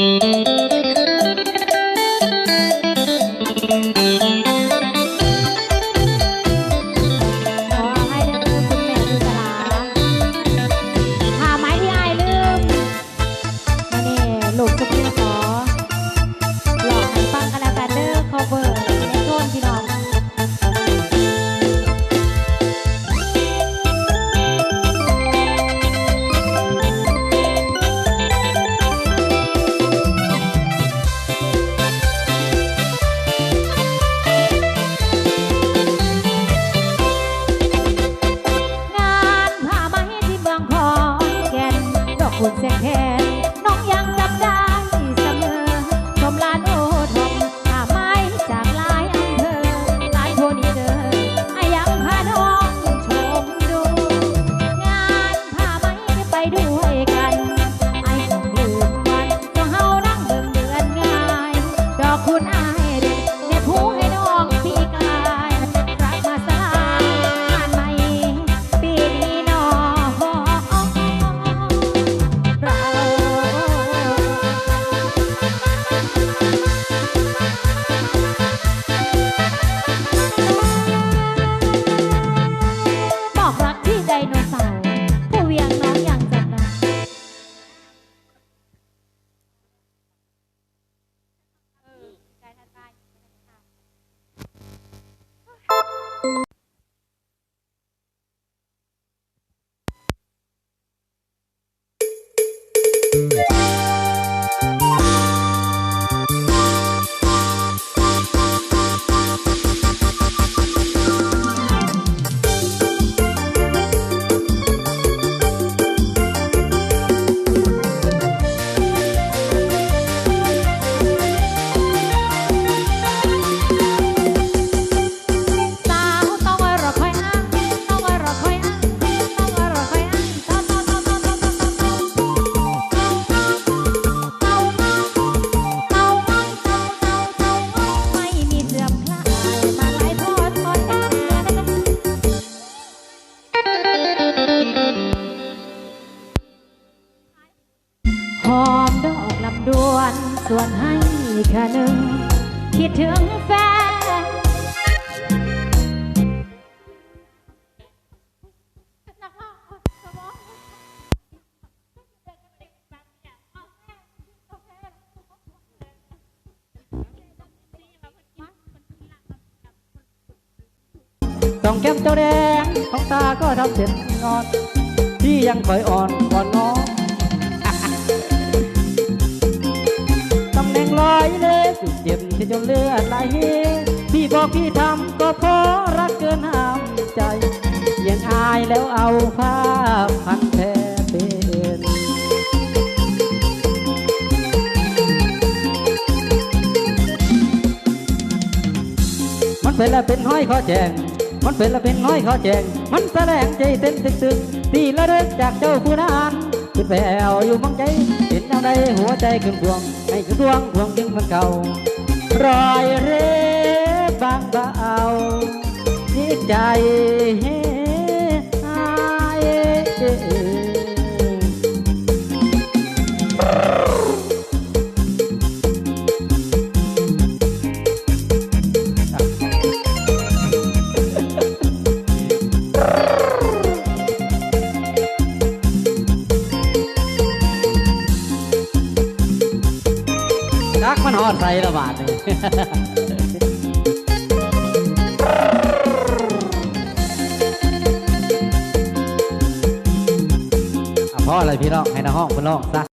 you ส่วนให้ค่หนึ่ง คิดถึงแฟน ต้องแก้มเจ้าแดง ของตาก็ทำเสร็จงอน ที่ยังคอยอ่อนก่อนงอง ลอยเล็กจุดเจ็บที่จนเลือดไหลพี่บอกพี่ทำก็เพราะรักเกินห้ามใจยังอายแล้วเอาผ้าพันแผลเป็นมันเป็นละเป็นห้อยขอแจงมันเป็นละเป็นห้อยขอแจงมันแสดงใจเต้นตึกตึกตีละเรื่องจากเจ้าผู้นั้นขึ้นแผวอยู่มังใจเห็นเอาใดหัวใจขึ้นพวง ให้ขึ้นดวงพวงดึงมันเก่ารอยเร็บบางเบาที่ใจ รักมันหอดใส่ระบาดเลยอะพ่ออะไรพี่น้องให้น้าห้องพี่น้องซะ